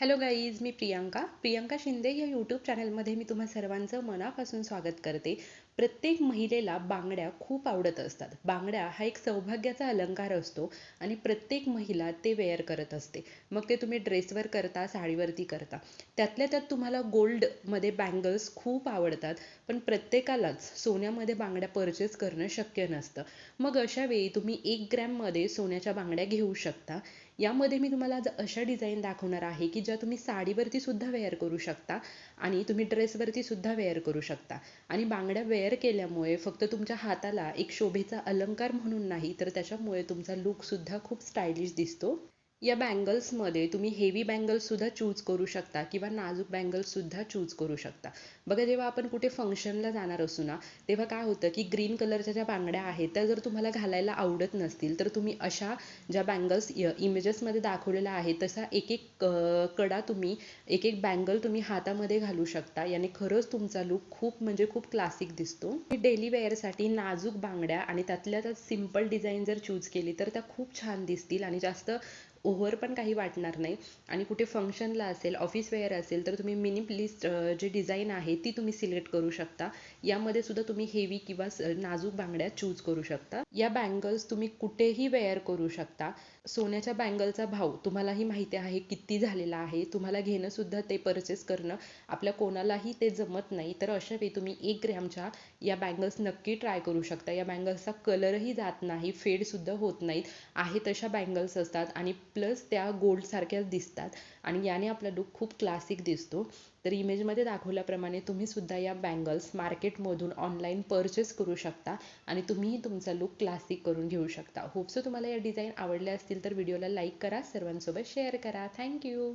Hello guys मी प्रियांका. प्रियांका शिंदे या YouTube चॅनलमध्ये मी तुम्हा सर्वांचं मनापासून स्वागत करते. प्रत्येक महिलेला बांगड्या खूप आवडत असतात. बांगड्या हा एक सौभाग्याचा अलंकार असतो आणि प्रत्येक महिला ते वेअर करत असते. मग ते तुम्ही ड्रेसवर करता साडीवरती करता. त्यातल्या त्यात तुम्हाला गोल्डमध्ये बँगल्स खूप आवडतात पण प्रत्येकालाच सोन्यामध्ये बांगड्या परचेस करणं शक्य नसतं. मग अशा वेळी तुम्ही एक ग्रॅममध्ये सोन्याच्या बांगड्या घेऊ शकता. यामध्ये मी तुम्हाला आज अशा डिझाईन दाखवणार आहे की ज्या तुम्ही साडीवरती सुद्धा वेअर करू शकता आणि तुम्ही ड्रेसवरती सुद्धा वेअर करू शकता. आणि बांगड्या वेअर केल्यामुळे फक्त तुमच्या हाताला एक शोभेचा अलंकार म्हणून नाही तर त्याच्यामुळे तुमचा लुकसुद्धा खूप स्टायलिश दिसतो. या बँगल्समध्ये तुम्ही हेवी बँगल्ससुद्धा चूज करू शकता किंवा नाजूक बँगल्ससुद्धा चूज करू शकता. बघा जेव्हा आपण कुठे फंक्शनला जाणार असू ना तेव्हा काय होतं की ग्रीन कलरच्या ज्या बांगड्या आहेत त्या जर तुम्हाला घालायला आवडत नसतील तर तुम्ही अशा ज्या बँगल्स इमेजेसमध्ये दाखवलेल्या आहेत तसा एक एक कडा तुम्ही एक एक बँगल तुम्ही हातामध्ये घालू शकता. याने खरंच तुमचा लुक खूप म्हणजे खूप क्लासिक दिसतो. डेली वेअरसाठी नाजूक बांगड्या आणि त्यातल्या त्यात सिंपल डिझाईन जर चूज केली तर त्या खूप छान दिसतील आणि जास्त ओव्हर पण काही वाटणार नाही. आणि कुठे फंक्शनला असेल ऑफिस वेअर असेल तर तुम्ही मिनिमलिस्ट जे डिझाईन आहे ती तुम्ही सिलेक्ट करू शकता. यामध्ये सुद्धा तुम्ही हेवी किंवा नाजूक बांगड्या चूज करू शकता. या बँगल्स तुम्ही कुठेही वेअर करू शकता. सोन्याच्या बँगलचा भाव तुम्हालाही माहिती आहे किती झालेला आहे. तुम्हाला घेणं सुद्धा ते परचेस करणं आपल्या कोणालाही ते जमत नाही. तर अशा वेळी तुम्ही एक ग्रॅमच्या या बँगल्स नक्की ट्राय करू शकता. या बँगल्सचा कलरही जात नाही फेडसुद्धा होत नाहीत. आहे तशा बँगल्स असतात आणि प्लस त्या गोल्डसारख्याच दिसतात. आणि याने आपला लुक खूप क्लासिक दिसतो. तर इमेजमध्ये दाखवल्याप्रमाणे तुम्ही सुद्धा या बँगल्स मार्केटमधून ऑनलाईन परचेस करू शकता आणि तुम्हीही तुमचा लुक क्लासिक करून घेऊ शकता. होपसो तुम्हाला या डिझाईन आवडल्या असतील तर व्हिडिओला लाईक करा. सर्वांसोबत शेअर करा. थँक्यू